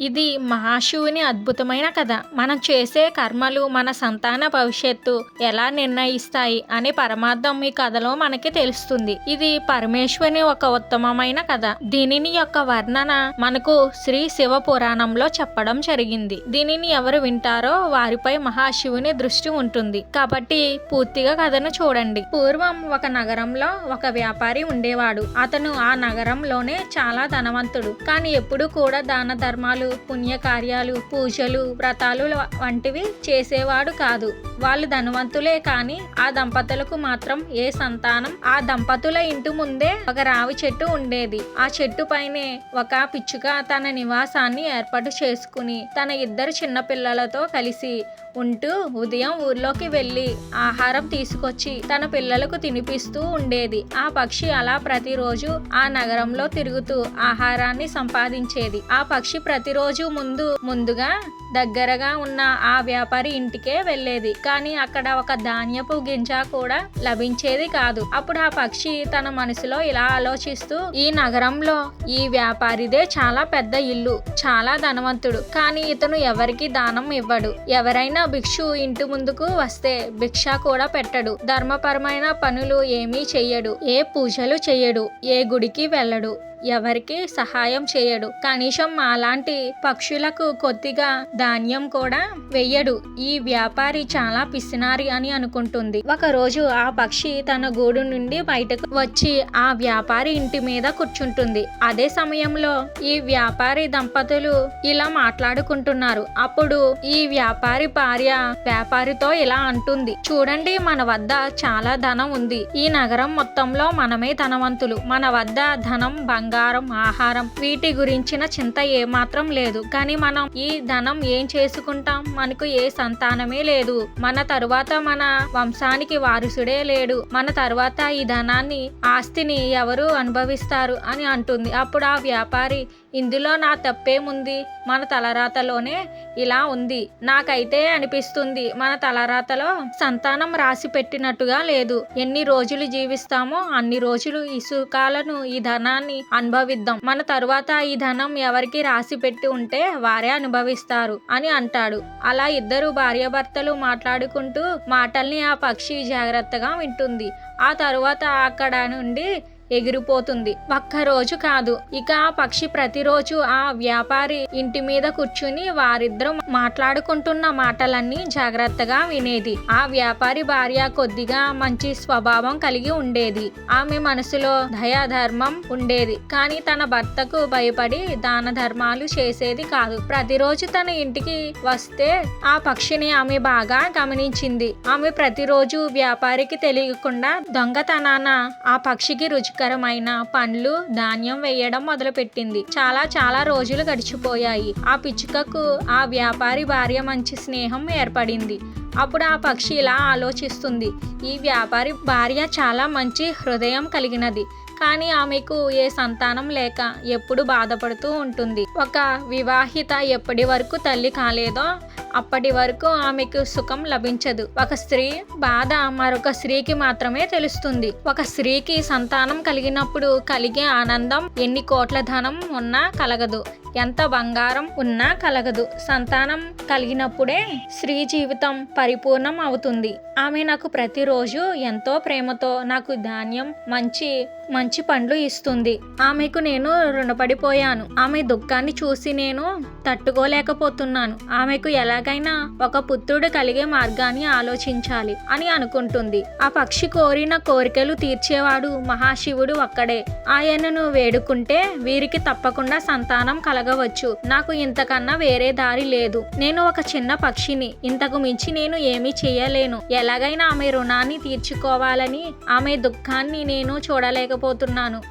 ఇది మహాశివుని అద్భుతమైన కథ. మనం చేసే కర్మలు మన సంతాన భవిష్యత్తు ఎలా నిర్ణయిస్తాయి అనే పరమార్థం ఈ కథలో మనకి తెలుస్తుంది. ఇది పరమేశ్వరుని ఒక ఉత్తమమైన కథ. దీనిని యొక్క వర్ణన మనకు శ్రీ శివ పురాణంలో చెప్పడం జరిగింది. దీనిని ఎవరు వింటారో వారిపై మహాశివుని దృష్టి ఉంటుంది. కాబట్టి పూర్తిగా కథను చూడండి. పూర్వం ఒక నగరంలో ఒక వ్యాపారి ఉండేవాడు. అతను ఆ నగరంలోనే చాలా ధనవంతుడు. కానీ ఎప్పుడు కూడా దాన ధర్మాలు పుణ్యకార్యాలు పూజలు వ్రతాలు వంటివి చేసేవాడు కాదు. వాళ్ళు ధనవంతులే కానీ ఆ దంపతులకు మాత్రం ఏ సంతానం? ఆ దంపతుల ఇంటి ముందే ఒక రావి చెట్టు ఉండేది. ఆ చెట్టు పైనే ఒక పిచ్చుక తన నివాసాన్ని ఏర్పాటు చేసుకుని తన ఇద్దరు చిన్నపిల్లలతో కలిసి ఉంటూ ఉదయం ఊర్లోకి వెళ్ళి ఆహారం తీసుకొచ్చి తన పిల్లలకు తినిపిస్తూ ఉండేది. ఆ పక్షి అలా ప్రతిరోజు ఆ నగరంలో తిరుగుతూ ఆహారాన్ని సంపాదించేది. ఆ పక్షి ప్రతి ప్రతిరోజు ముందు ముందుగా దగ్గరగా ఉన్న ఆ వ్యాపారి ఇంటికే వెళ్ళేది. కానీ అక్కడ ఒక ధాన్యపు గింజ కూడా లభించేది కాదు. అప్పుడు ఆ పక్షి తన మనసులో ఇలా ఆలోచిస్తూ ఈ నగరంలో ఈ వ్యాపారిదే చాలా పెద్ద ఇల్లు చాలా ధనవంతుడు. కానీ ఇతను ఎవరికి దానం ఇవ్వడు. ఎవరైనా భిక్షు ఇంటి ముందుకు వస్తే భిక్ష కూడా పెట్టడు. ధర్మపరమైన పనులు ఏమీ చెయ్యడు. ఏ పూజలు చెయ్యడు. ఏ గుడికి వెళ్ళడు. ఎవరికి సహాయం చేయడు. కనీసం అలాంటి పక్షులకు కొద్దిగా ధాన్యం కూడా వెయ్యడు ఈ వ్యాపారి చాలా పిసినారి అని అనుకుంటుంది. ఒక రోజు ఆ పక్షి తన గూడు నుండి బయటకు వచ్చి ఆ వ్యాపారి ఇంటి మీద కూర్చుంటుంది. అదే సమయంలో ఈ వ్యాపారి దంపతులు ఇలా మాట్లాడుకుంటున్నారు. అప్పుడు ఈ వ్యాపారి భార్య వ్యాపారితో ఇలా అంటుంది. చూడండి మన వద్ద చాలా ధనం ఉంది. ఈ నగరం మొత్తంలో మనమే ధనవంతులు. మన వద్ద ధనం బంగారం ఆహారం వీటి గురించిన చింత ఏమాత్రం లేదు. కానీ మనం ఈ ధనం ఏం చేసుకుంటాం? మనకు ఏ సంతానమే లేదు. మన తరువాత మన వంశానికి వారసుడే లేడు. మన తరువాత ఈ ధనాన్ని ఆస్తిని ఎవరు అనుభవిస్తారు అని అంటుంది. అప్పుడు ఆ వ్యాపారి ఇందులో నా తప్పేముంది? మన తలరాతలోనే ఇలా ఉంది. నాకైతే అనిపిస్తుంది మన తలరాతలో సంతానం రాసి పెట్టినట్టుగా లేదు. ఎన్ని రోజులు జీవిస్తామో అన్ని రోజులు ఈ సుఖాలను ఈ ధనాన్ని అనుభవిద్దాం. మన తరువాత ఈ ధనం ఎవరికి రాసి పెట్టి ఉంటే వారే అనుభవిస్తారు అని అంటాడు. అలా ఇద్దరు భార్యాభర్తలు మాట్లాడుకుంటూ మాటల్ని ఆ పక్షి జాగ్రత్తగా వింటుంది. ఆ తరువాత అక్కడ నుండి ఎగిరిపోతుంది. ఒక్కరోజు కాదు. ఇక ఆ పక్షి ప్రతిరోజు ఆ వ్యాపారి ఇంటి మీద కూర్చుని వారిద్దరూ మాట్లాడుకుంటున్న మాటలన్నీ జాగ్రత్తగా వినేది. ఆ వ్యాపారి భార్య కొద్దిగా మంచి స్వభావం కలిగి ఉండేది. ఆమె మనసులో దయా ధర్మం ఉండేది. కానీ తన భర్తకు భయపడి దాన ధర్మాలు చేసేది కాదు. ప్రతిరోజు తన ఇంటికి వస్తే ఆ పక్షిని ఆమె బాగా గమనించింది. ఆమె ప్రతిరోజు వ్యాపారికి తెలియకుండా దొంగతనాన ఆ పక్షికి రుచి రుచికరమైన పండ్లు ధాన్యం వేయడం మొదలుపెట్టింది. చాలా చాలా రోజులు గడిచిపోయాయి. ఆ పిచ్చుకకు ఆ వ్యాపారి భార్య మంచి స్నేహం ఏర్పడింది. అప్పుడు ఆ పక్షి ఇలా ఆలోచిస్తుంది. ఈ వ్యాపారి భార్య చాలా మంచి హృదయం కలిగినది. కానీ ఆమెకు ఏ సంతానం లేక ఎప్పుడు బాధపడుతూ ఉంటుంది. ఒక వివాహిత ఎప్పటి వరకు తల్లి కాలేదో అప్పటి వరకు ఆమెకు సుఖం లభించదు. ఒక స్త్రీ బాధ మరొక స్త్రీకి మాత్రమే తెలుస్తుంది. ఒక స్త్రీకి సంతానం కలిగినప్పుడు కలిగే ఆనందం ఎన్ని కోట్ల ధనం ఉన్నా కలగదు. ఎంత బంగారం ఉన్నా కలగదు. సంతానం కలిగినప్పుడే స్త్రీ జీవితం పరిపూర్ణం అవుతుంది. ఆమె నాకు ప్రతిరోజు ఎంతో ప్రేమతో నాకు ధాన్యం మంచి మంచి మంచి పండ్లు ఇస్తుంది. ఆమెకు నేను రుణపడిపోయాను. ఆమె దుఃఖాన్ని చూసి నేను తట్టుకోలేకపోతున్నాను. ఆమెకు ఎలాగైనా ఒక పుత్రుడు కలిగే మార్గాన్ని ఆలోచించాలి అని అనుకుంటుంది. ఆ పక్షి కోరిన కోరికలు తీర్చేవాడు మహాశివుడు ఒక్కడే. ఆయనను వేడుకుంటే వీరికి తప్పకుండా సంతానం కలగవచ్చు. నాకు ఇంతకన్నా వేరే దారి లేదు. నేను ఒక చిన్న పక్షిని. ఇంతకు మించి నేను ఏమీ చేయలేను. ఎలాగైనా ఆమె రుణాన్ని తీర్చుకోవాలని ఆమె దుఃఖాన్ని నేను చూడలేకపోతున్నాను.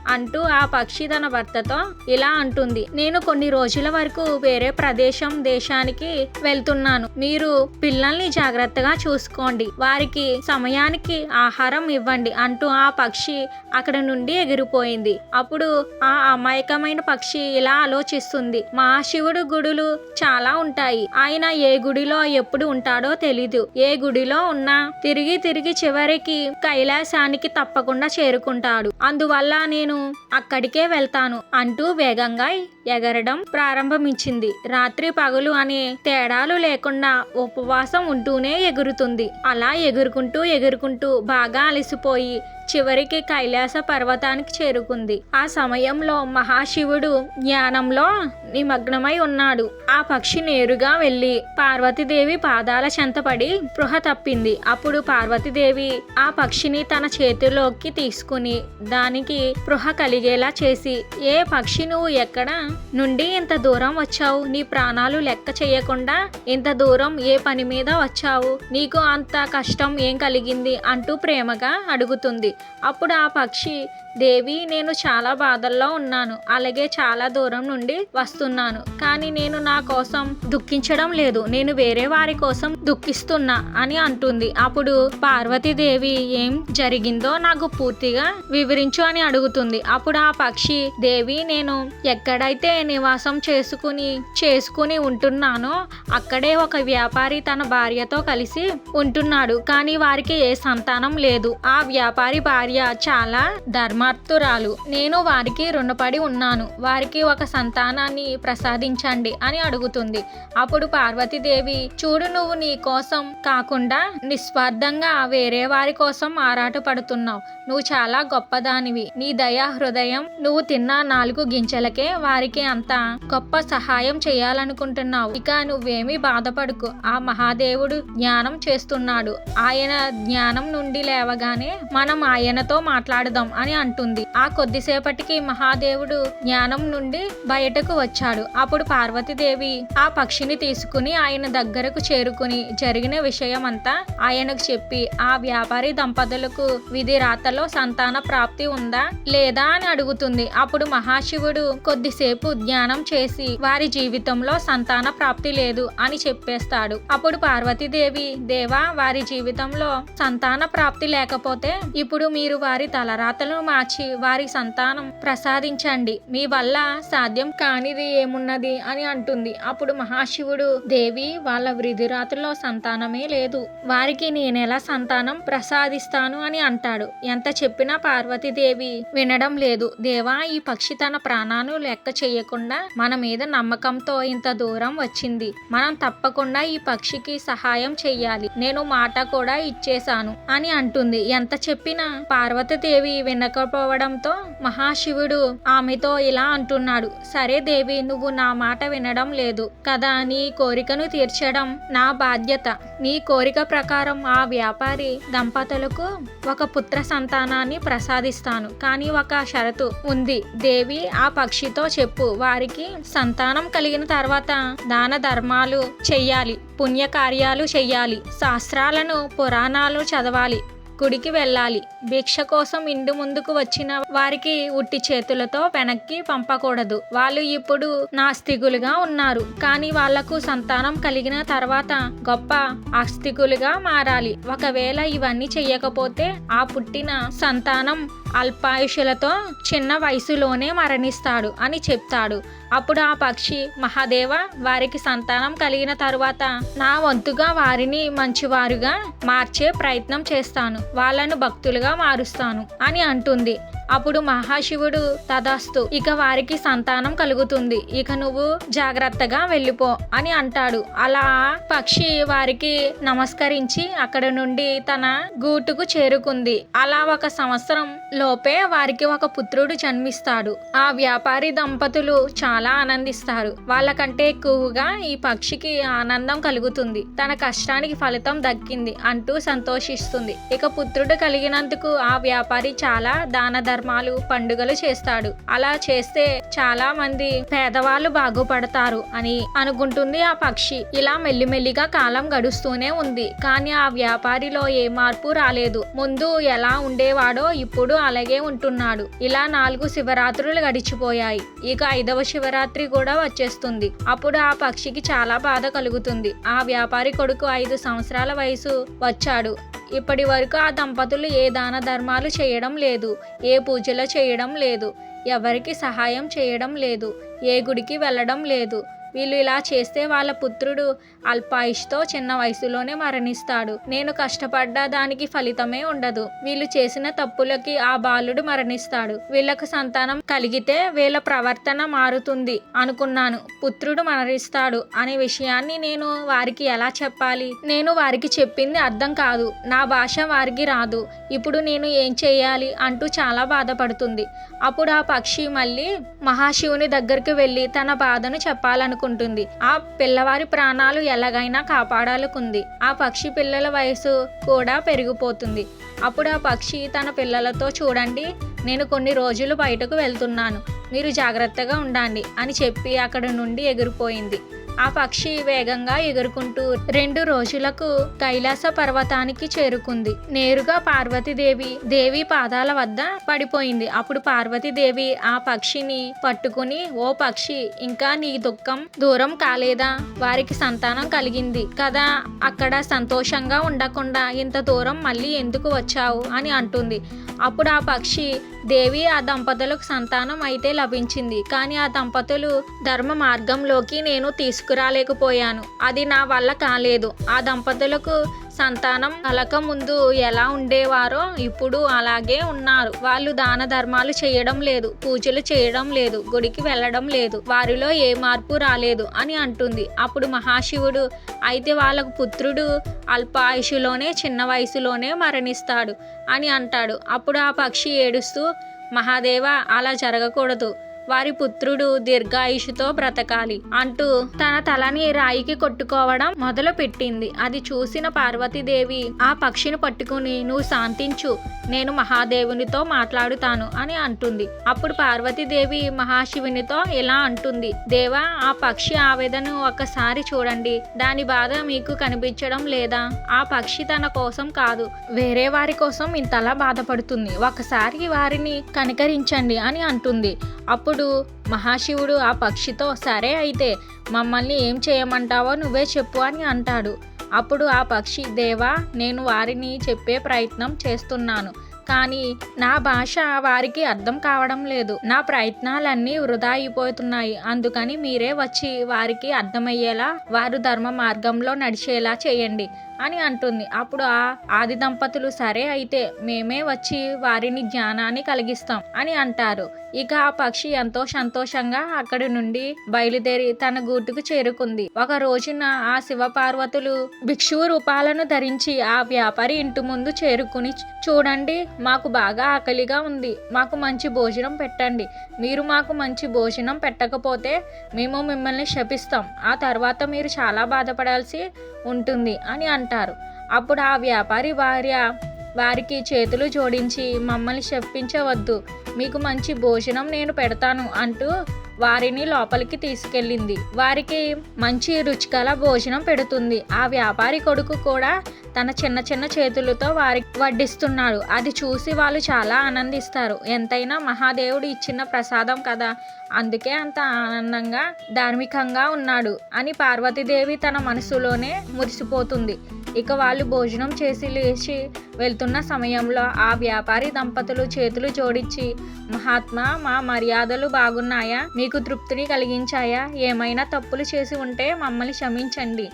అంటూ ఆ పక్షి తన భర్తతో ఇలా అంటుంది. నేను కొన్ని రోజుల వరకు వేరే ప్రదేశం దేశానికి వెళ్తున్నాను. మీరు పిల్లల్ని జాగ్రత్తగా చూసుకోండి. వారికి సమయానికి ఆహారం ఇవ్వండి అంటూ ఆ పక్షి అక్కడ నుండి ఎగిరిపోయింది. అప్పుడు ఆ అమాయకమైన పక్షి ఇలా ఆలోచిస్తుంది. మహాశివుడు గుడులు చాలా ఉంటాయి. ఆయన ఏ గుడిలో ఎప్పుడు ఉంటాడో తెలీదు. ఏ గుడిలో ఉన్నా తిరిగి తిరిగి చివరికి కైలాసానికి తప్పకుండా చేరుకుంటాడు. అందువల్ల నేను అక్కడికే వెళ్తాను అంటూ వేగంగా ఎగరడం ప్రారంభించింది రాత్రి పగలు అనే తేడాలు లేకుండా ఉపవాసం ఉంటూనే ఎగురుతుంది. అలా ఎగురుకుంటూ ఎగురుకుంటూ బాగా అలసిపోయి చివరికి కైలాస పర్వతానికి చేరుకుంది. ఆ సమయంలో మహాశివుడు జ్ఞానంలో నిమగ్నమై ఉన్నాడు. ఆ పక్షి నేరుగా వెళ్ళి పార్వతీదేవి పాదాల చెంతపడి స్పృహ తప్పింది. అప్పుడు పార్వతీదేవి ఆ పక్షిని తన చేతిలోకి తీసుకుని దానికి స్పృహ కలిగేలా చేసి ఏ పక్షి నువ్వు ఎక్కడ నుండి ఇంత దూరం వచ్చావు? నీ ప్రాణాలు లెక్క చేయకుండా ఇంత దూరం ఏ పని మీద వచ్చావు? నీకు అంత కష్టం ఏం కలిగింది? అంటూ ప్రేమగా అడుగుతుంది. అప్పుడు ఆ పక్షి దేవి నేను చాలా బాధల్లో ఉన్నాను. అలాగే చాలా దూరం నుండి వస్తున్నాను. కానీ నేను నా కోసం దుఃఖించడం లేదు. నేను వేరే వారి కోసం దుఃఖిస్తున్నా అని అంటుంది. అప్పుడు పార్వతీదేవి ఏం జరిగిందో నాకు పూర్తిగా వివరించు అని అడుగుతుంది. అప్పుడు ఆ పక్షి దేవి నేను ఎక్కడైతే నివాసం చేసుకుని చేసుకుని ఉంటున్నానో అక్కడే ఒక వ్యాపారి తన భార్యతో కలిసి ఉంటున్నాడు. కానీ వారికి ఏ సంతానం లేదు. ఆ వ్యాపారి భార్య చాలా ధర్మార్థురాలు. నేను వారికి రుణపడి ఉన్నాను. వారికి ఒక సంతానాన్ని ప్రసాదించండి అని అడుగుతుంది. అప్పుడు పార్వతీదేవి చూడు నువ్వు నీ కోసం కాకుండా నిస్వార్థంగా వేరే వారి కోసం ఆరాట పడుతున్నావు నువ్వు చాలా గొప్పదానివి. నీ దయా హృదయం నువ్వు తిన్న నాలుగు గింజలకే వారికి అంత గొప్ప సహాయం చేయాలనుకుంటున్నావు. ఇక నువ్వేమీ బాధపడుకు. ఆ మహాదేవుడు జ్ఞానం చేస్తున్నాడు. ఆయన జ్ఞానం నుండి లేవగానే మనం ఆయనతో మాట్లాడదాం అని అంటుంది. ఆ కొద్దిసేపటికి మహాదేవుడు జ్ఞానం నుండి బయటకు వచ్చాడు. అప్పుడు పార్వతీదేవి ఆ పక్షిని తీసుకుని ఆయన దగ్గరకు చేరుకుని జరిగిన విషయం అంతా ఆయనకు చెప్పి ఆ వ్యాపారి దంపతులకు విధి రాతలో సంతాన ప్రాప్తి ఉందా లేదా అని అడుగుతుంది. అప్పుడు మహాశివుడు కొద్దిసేపు ధ్యానం చేసి వారి జీవితంలో సంతాన ప్రాప్తి లేదు అని చెప్పేస్తాడు. అప్పుడు పార్వతీదేవి దేవా వారి జీవితంలో సంతాన ప్రాప్తి లేకపోతే ఇప్పుడు మీరు వారి తలరాతలను మార్చి వారి సంతానం ప్రసాదించండి. మీ వల్ల సాధ్యం కానిది ఏమున్నది అని అంటుంది. అప్పుడు మహాశివుడు దేవి వాళ్ళ వృధిరాతుల్లో సంతానమే లేదు. వారికి నేనెలా సంతానం ప్రసాదిస్తాను? అని అంటాడు. ఎంత చెప్పినా పార్వతీదేవి వినడం లేదు. దేవా ఈ పక్షి తన ప్రాణాను లెక్క చేయకుండా మన మీద నమ్మకంతో ఇంత దూరం వచ్చింది. మనం తప్పకుండా ఈ పక్షికి సహాయం చెయ్యాలి. నేను మాట కూడా ఇచ్చేశాను అని అంటుంది. ఎంత చెప్పినా పార్వతీదేవి వినకపోవడంతో మహాశివుడు ఆమెతో ఇలా అంటున్నాడు. సరే దేవి నువ్వు నా మాట వినడం లేదు. కదా నీ కోరికను తీర్చడం నా బాధ్యత. నీ కోరిక ప్రకారం ఆ వ్యాపారి దంపతులకు ఒక పుత్ర సంతానాన్ని ప్రసాదిస్తాను. కానీ ఒక షరతు ఉంది. దేవి ఆ పక్షితో చెప్పు. వారికి సంతానం కలిగిన తర్వాత దాన ధర్మాలు చెయ్యాలి. పుణ్యకార్యాలు చెయ్యాలి. శాస్త్రాలను పురాణాలు చదవాలి. గుడికి వెళ్ళాలి. భిక్ష కోసం ఇంటి ముందుకు వచ్చిన వారికి ఉట్టి చేతులతో వెనక్కి పంపకూడదు. వాళ్ళు ఇప్పుడు నాస్తికులుగా ఉన్నారు. కానీ వాళ్ళకు సంతానం కలిగిన తర్వాత గొప్ప ఆస్తికులుగా మారాలి. ఒకవేళ ఇవన్నీ చెయ్యకపోతే ఆ పుట్టిన సంతానం అల్పాయుషులతో చిన్న వయసులోనే మరణిస్తాడు అని చెప్తాడు. అప్పుడు ఆ పక్షి మహాదేవ వారికి సంతానం కలిగిన తరువాత నా వంతుగా వారిని మంచివారుగా మార్చే ప్రయత్నం చేస్తాను. వాళ్ళను భక్తులుగా మారుస్తాను అని అంటుంది. అప్పుడు మహాశివుడు తదాస్తు ఇక వారికి సంతానం కలుగుతుంది. ఇక నువ్వు జాగ్రత్తగా వెళ్ళిపో అని అంటాడు. అలా పక్షి వారికి నమస్కరించి అక్కడ నుండి తన గూటుకు చేరుకుంది. అలా ఒక సంవత్సరం లోపే వారికి ఒక పుత్రుడు జన్మిస్తాడు. ఆ వ్యాపారి దంపతులు చాలా ఆనందిస్తారు. వాళ్ళకంటే ఎక్కువగా ఈ పక్షికి ఆనందం కలుగుతుంది. తన కష్టానికి ఫలితం దక్కింది అంటూ సంతోషిస్తుంది. ఇక పుత్రుడు కలిగినందుకు ఆ వ్యాపారి చాలా దాన ధర్మాలు పండుగలు చేస్తాడు. అలా చేస్తే చాలా మంది పేదవాళ్ళు బాగుపడతారు అని అనుకుంటుంది ఆ పక్షి. ఇలా మెల్లిమెల్లిగా కాలం గడుస్తూనే ఉంది. కానీ ఆ వ్యాపారిలో ఏ మార్పు రాలేదు. ముందు ఎలా ఉండేవాడో ఇప్పుడు అలాగే ఉంటున్నాడు. ఇలా నాలుగు శివరాత్రులు గడిచిపోయాయి. ఇక ఐదవ శివరాత్రి కూడా వచ్చేస్తుంది. అప్పుడు ఆ పక్షికి చాలా బాధ కలుగుతుంది. ఆ వ్యాపారి కొడుకు ఐదు సంవత్సరాల వయసు వచ్చాడు. ఇప్పటి వరకు ఆ దంపతులు ఏ దాన ధర్మాలు చేయడం లేదు ఏ పూజలు చేయడం లేదు ఎవరికి సహాయం చేయడం లేదు ఏ గుడికి వెళ్ళడం లేదు. వీళ్ళు ఇలా చేస్తే వాళ్ళ పుత్రుడు అల్పాయుష్తో చిన్న వయసులోనే మరణిస్తాడు. నేను కష్టపడ్డ దానికి ఫలితమే ఉండదు. వీళ్ళు చేసిన తప్పులకి ఆ బాలుడు మరణిస్తాడు. వీళ్ళకు సంతానం కలిగితే వీళ్ళ ప్రవర్తన మారుతుంది అనుకున్నాను. పుత్రుడు మరణిస్తాడు అనే విషయాన్ని నేను వారికి ఎలా చెప్పాలి? నేను వారికి చెప్పింది అర్థం కాదు. నా భాష వారికి రాదు. ఇప్పుడు నేను ఏం చేయాలి అంటూ చాలా బాధపడుతుంది. అప్పుడు ఆ పక్షి మళ్ళీ మహాశివుని దగ్గరికి వెళ్ళి తన బాధను చెప్పాలనుకుంటుంది ఆ పిల్లవారి ప్రాణాలు ఎలాగైనా కాపాడాలకుంది ఆ పక్షి పిల్లల వయసు కూడా పెరిగిపోతుంది. అప్పుడు ఆ పక్షి తన పిల్లలతో చూడండి నేను కొన్ని రోజులు బయటకు వెళ్తున్నాను. మీరు జాగ్రత్తగా ఉండండి అని చెప్పి అక్కడ నుండి ఎగిరిపోయింది. ఆ పక్షి వేగంగా ఎగురుకుంటూ రెండు రోజులకు కైలాస పర్వతానికి చేరుకుంది. నేరుగా పార్వతీదేవి దేవి పాదాల వద్ద పడిపోయింది. అప్పుడు పార్వతీదేవి ఆ పక్షిని పట్టుకుని ఓ పక్షి ఇంకా నీ దుఃఖం దూరం కాలేదా? వారికి సంతానం కలిగింది కదా. అక్కడ సంతోషంగా ఉండకుండా ఇంత దూరం మళ్ళీ ఎందుకు వచ్చావు? అని అంటుంది. అప్పుడు ఆ పక్షి దేవి ఆ దంపతులకు సంతానం అయితే లభించింది. కానీ ఆ దంపతులు ధర్మ మార్గంలోకి నేను తీసుకురాలేకపోయాను. అది నా వల్ల కాలేదు. ఆ దంపతులకు సంతానం కలక ముందు ఎలా ఉండేవారో ఇప్పుడు అలాగే ఉన్నారు. వాళ్ళు దాన ధర్మాలు చేయడం లేదు పూజలు చేయడం లేదు గుడికి వెళ్ళడం లేదు వారిలో ఏ మార్పు రాలేదు అని అంటుంది. అప్పుడు మహాశివుడు అయితే వాళ్ళకు పుత్రుడు అల్పాయుషులోనే చిన్న వయసులోనే మరణిస్తాడు అని అంటాడు. అప్పుడు ఆ పక్షి ఏడుస్తూ మహాదేవ అలా జరగకూడదు. వారి పుత్రుడు దీర్ఘాయుషుతో బ్రతకాలి అంటూ తన తలని రాయికి కొట్టుకోవడం మొదలు పెట్టింది అది చూసిన పార్వతీదేవి ఆ పక్షిని పట్టుకుని నువ్వు శాంతించు నేను మహాదేవునితో మాట్లాడుతాను అని అంటుంది. అప్పుడు పార్వతీదేవి మహాశివునితో ఇలా అంటుంది దేవా ఆ పక్షి ఆవేదను ఒక్కసారి చూడండి. దాని బాధ మీకు కనిపించడం లేదా? ఆ పక్షి తన కోసం కాదు వేరే వారి కోసం ఇంతలా బాధపడుతుంది. ఒకసారి వారిని కనికరించండి అని అంటుంది. అప్పుడు మహాశివుడు ఆ పక్షితో సరే అయితే మమ్మల్ని ఏం చేయమంటావో నువ్వే చెప్పు అని అంటాడు. అప్పుడు ఆ పక్షి దేవా నేను వారిని చెప్పే ప్రయత్నం చేస్తున్నాను. కానీ నా భాష వారికి అర్థం కావడం లేదు. నా ప్రయత్నాలన్నీ వృధా అయిపోతున్నాయి. అందుకని మీరే వచ్చి వారికి అర్థమయ్యేలా వారు ధర్మ మార్గంలో నడిచేలా చేయండి అని అంటుంది. అప్పుడు ఆ ఆది దంపతులు సరే అయితే మేమే వచ్చి వారిని జ్ఞానాన్ని కలిగిస్తాం అని అంటారు. ఇక ఆ పక్షి ఎంతో సంతోషంగా అక్కడి నుండి బయలుదేరి తన గూటుకు చేరుకుంది. ఒక రోజున ఆ శివపార్వతులు భిక్షువు రూపాలను ధరించి ఆ వ్యాపారి ఇంటి ముందు చేరుకుని చూడండి మాకు బాగా ఆకలిగా ఉంది. మాకు మంచి భోజనం పెట్టండి. మీరు మాకు మంచి భోజనం పెట్టకపోతే మేము మిమ్మల్ని శపిస్తాం. ఆ తర్వాత మీరు చాలా బాధపడాల్సి ఉంటుంది అని అంటారు. అప్పుడు ఆ వ్యాపారి భార్య వారికి చేతులు జోడించి మమ్మల్ని శప్పించవద్దు మీకు మంచి భోజనం నేను పెడతాను అంటూ వారిని లోపలికి తీసుకెళ్ళింది. వారికి మంచి రుచికల భోజనం పెడుతుంది. ఆ వ్యాపారి కొడుకు కూడా తన చిన్న చిన్న చేతులతో వారికి వడ్డిస్తున్నాడు. అది చూసి వాళ్ళు చాలా ఆనందిస్తారు. ఎంతైనా మహాదేవుడు ఇచ్చిన ప్రసాదం కదా. అందుకే అంత ఆనందంగా ధార్మికంగా ఉన్నాడు అని పార్వతీదేవి తన మనసులోనే మురిసిపోతుంది. ఇక వాళ్ళు భోజనం చేసి లేచి వెళ్తున్న సమయంలో ఆ వ్యాపారి దంపతులు చేతులు జోడించి మహాత్మా మా మర్యాదలు బాగున్నాయా? మీకు తృప్తిని కలిగించాయా? ఏమైనా తప్పులు చేసి ఉంటే మమ్మల్ని క్షమించండి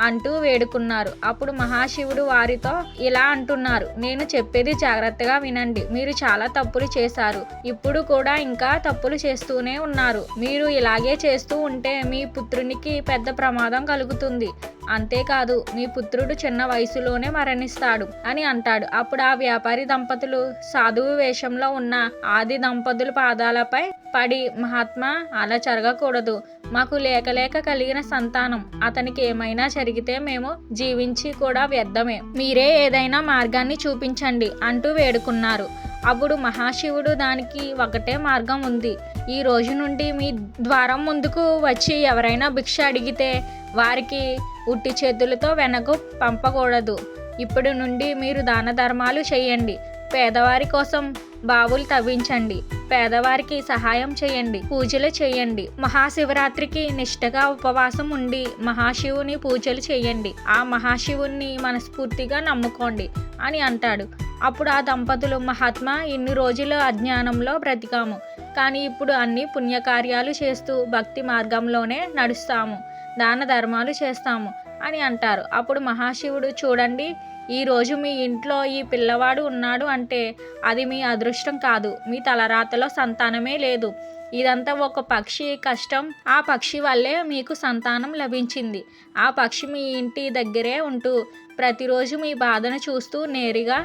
అంటూ వేడుకున్నారు. అప్పుడు మహాశివుడు వారితో ఇలా అంటున్నారు నేను చెప్పేది జాగ్రత్తగా వినండి. మీరు చాలా తప్పులు చేశారు. ఇప్పుడు కూడా ఇంకా తప్పులు చేస్తూనే ఉన్నారు. మీరు ఇలాగే చేస్తూ ఉంటే మీ పుత్రునికి పెద్ద ప్రమాదం కలుగుతుంది. అంతేకాదు మీ పుత్రుడు చిన్న వయసులోనే మరణిస్తాడు అని అంటాడు. అప్పుడు ఆ వ్యాపారి దంపతులు సాధువు వేషంలో ఉన్న ఆది దంపతుల పాదాలపై పడి మహాత్మా అలా జరగకూడదు. మాకు లేకలేక కలిగిన సంతానం. అతనికి ఏమైనా జరిగితే మేము జీవించి కూడా వ్యర్థమే. మీరే ఏదైనా మార్గాన్ని చూపించండి అంటూ వేడుకున్నారు. అప్పుడు మహాశివుడు దానికి ఒకటే మార్గం ఉంది. ఈ రోజు నుండి మీ ద్వారం ముందుకు వచ్చి ఎవరైనా భిక్ష అడిగితే వారికి ఉట్టి చేతులతో వెనక పంపకూడదు. ఇప్పటి నుండి మీరు దాన ధర్మాలు చేయండి. పేదవారి కోసం బావులు తవ్వించండి. పేదవారికి సహాయం చేయండి. పూజలు చేయండి. మహాశివరాత్రికి నిష్టగా ఉపవాసం ఉండి మహాశివుని పూజలు చేయండి. ఆ మహాశివుణ్ణి మనస్ఫూర్తిగా నమ్ముకోండి అని అంటాడు. అప్పుడు ఆ దంపతులు మహాత్మా ఇన్ని రోజులు అజ్ఞానంలో బ్రతికాము. కానీ ఇప్పుడు అన్ని పుణ్యకార్యాలు చేస్తూ భక్తి మార్గంలోనే నడుస్తాము. దాన ధర్మాలు చేస్తాము అని అంటారు. అప్పుడు మహాశివుడు చూడండి ఈరోజు మీ ఇంట్లో ఈ పిల్లవాడు ఉన్నాడు అంటే అది మీ అదృష్టం కాదు మీ తలరాతలో సంతానమే లేదు. ఇదంతా ఒక పక్షి కష్టం ఆ పక్షి వల్లే మీకు సంతానం లభించింది. ఆ పక్షి మీ ఇంటి దగ్గరే ఉంటూ ప్రతిరోజు మీ బాధను చూస్తూ నేరుగా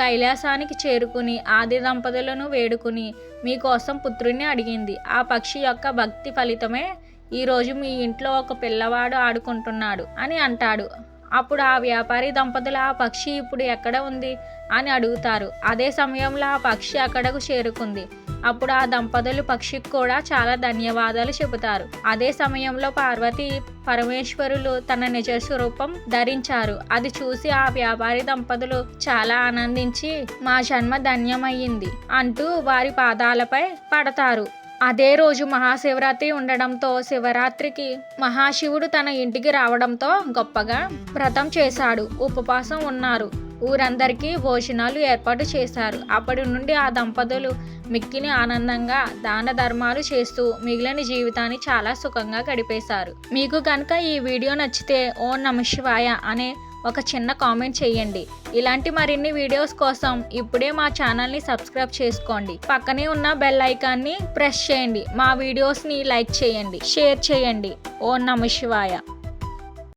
కైలాసానికి చేరుకుని ఆది దంపతులను వేడుకుని మీకోసం పుత్రుణ్ణి అడిగింది. ఆ పక్షి యొక్క భక్తి ఫలితమే ఈరోజు మీ ఇంట్లో ఒక పిల్లవాడు ఆడుకుంటున్నాడు అని అంటాడు. అప్పుడు ఆ వ్యాపారి దంపతులు ఆ పక్షి ఇప్పుడు ఎక్కడ ఉంది? అని అడుగుతారు. అదే సమయంలో ఆ పక్షి అక్కడకు చేరుకుంది. అప్పుడు ఆ దంపతులు పక్షికి కూడా చాలా ధన్యవాదాలు చెబుతారు. అదే సమయంలో పార్వతి పరమేశ్వరులు తన నిజ స్వరూపం ధరించారు. అది చూసి ఆ వ్యాపారి దంపతులు చాలా ఆనందించి మా జన్మ ధన్యమయ్యింది అంటూ వారి పాదాలపై పడతారు. అదే రోజు మహాశివరాత్రి ఉండడంతో శివరాత్రికి మహాశివుడు తన ఇంటికి రావడంతో గొప్పగా వ్రతం చేశాడు. ఉపవాసం ఉన్నారు. ఊరందరికీ భోజనాలు ఏర్పాటు చేశారు. అప్పటి నుండి ఆ దంపతులు మిక్కిని ఆనందంగా దాన ధర్మాలు చేస్తూ మిగిలిన జీవితాన్ని చాలా సుఖంగా గడిపేశారు. మీకు కనుక ఈ వీడియో నచ్చితే ఓ నమ శివాయ అనే ఒక చిన్న కామెంట్ చేయండి. ఇలాంటి మరిన్ని వీడియోస్ కోసం ఇప్పుడే మా ఛానల్ని సబ్స్క్రైబ్ చేసుకోండి. పక్కనే ఉన్న బెల్ ఐకాన్ని ప్రెస్ చేయండి. మా వీడియోస్ని లైక్ చేయండి. షేర్ చేయండి. ఓ నమ శివాయ.